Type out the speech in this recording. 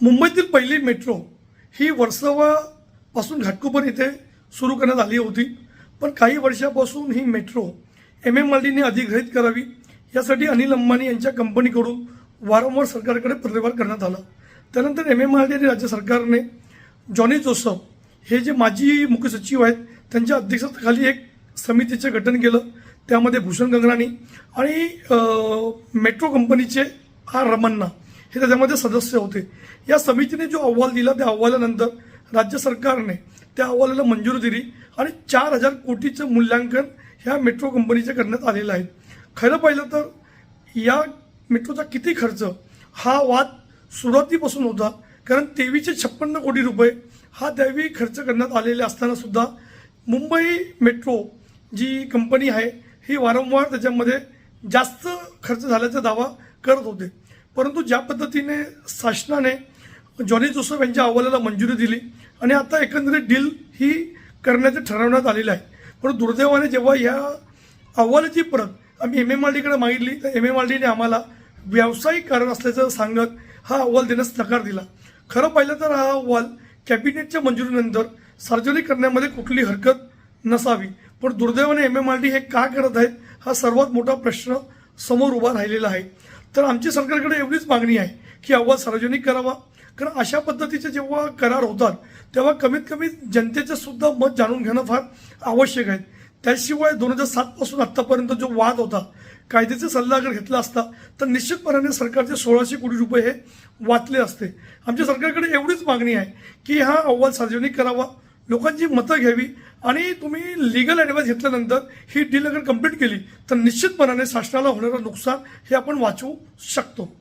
मुंबईतील पहिली मेट्रो ही वर्सोवापासून घाटकोपर येथे सुरू करण्यात आली होती. पण काही वर्षापासून ही मेट्रो एम एम आर डीने अधिग्रहित करावी यासाठी अनिल अंबानी यांच्या कंपनीकडून वारंवार सरकारकडे पत्रव्यवहार करण्यात आला. त्यानंतर एम एम आर डी आणि राज्य सरकारने जॉनी जोसफ हे जे माजी मुख्य सचिव आहेत त्यांच्या अध्यक्षतेखाली एक समितीचे गठन केलं. त्यामध्ये भूषण गंगराणी आणि मेट्रो कंपनीचे आर रमन्ना हे त्याच्यामध्ये सदस्य होते. या समितीने जो अहवाल दिला त्या अहवालानंतर राज्य सरकारने त्या अहवालाला मंजुरी दिली आणि चार हजार कोटीचं मूल्यांकन ह्या मेट्रो कंपनीचे करण्यात आलेलं आहे. खरं पाहिलं तर या मेट्रोचा किती खर्च? हा वाद सुरुवातीपासून होता. कारण तेवीसशे छप्पन्न कोटी रुपये हा त्यावेळी खर्च करण्यात आलेले असताना सुद्धा मुंबई मेट्रो जी कंपनी आहे ही वारंवार त्याच्यामध्ये जास्त खर्च झाल्याचा दावा करत होते. परंतु ज्या पद्धतीने शासनाने जॉनी जोसफ यांच्या अहवालाला मंजुरी दिली आणि आता एकंदरीत डील ही करण्याचं ठरवण्यात आलेलं आहे. पण दुर्दैवाने जेव्हा या अहवालाची परत आम्ही एम एम आर डीकडे मागितली तर एम एम आर डीने आम्हाला व्यावसायिक कारण असल्याचं सांगत हा अहवाल देण्यास नकार दिला. खरं पाहिलं तर हा अहवाल कॅबिनेटच्या मंजुरीनंतर सार्वजनिक करण्यामध्ये कुठली हरकत नसावी. पण दुर्दैवाने एम एम आर डी हे का करत आहेत हा सर्वात मोठा प्रश्न समोर उभा राहिलेला आहे. तर आमची सरकारकडे एवढीच मागणी आहे की अहवाल सार्वजनिक करावा. कारण अशा पद्धतीचे जेव्हा करार होतात तेव्हा कमीत कमी जनतेचं सुद्धा मत जाणून घेणं फार आवश्यक आहे. त्याशिवाय दोन हजार सातपासून आत्तापर्यंत जो वाद होता कायद्याचे सल्लागार घेतला असता तर निश्चितपणाने सरकारचे सोळाशे कोटी रुपये हे वाचले असते. आमच्या सरकारकडे एवढीच मागणी आहे की हा अहवाल सार्वजनिक करावा. लोकांची मतं घ्यावी आणि तुम्ही लिगल ॲडवाईस घेतल्यानंतर ही डील अगर कंप्लीट केली तर निश्चितपणाने शासनाला होणारं नुकसान हे आपण वाचवू शकतो.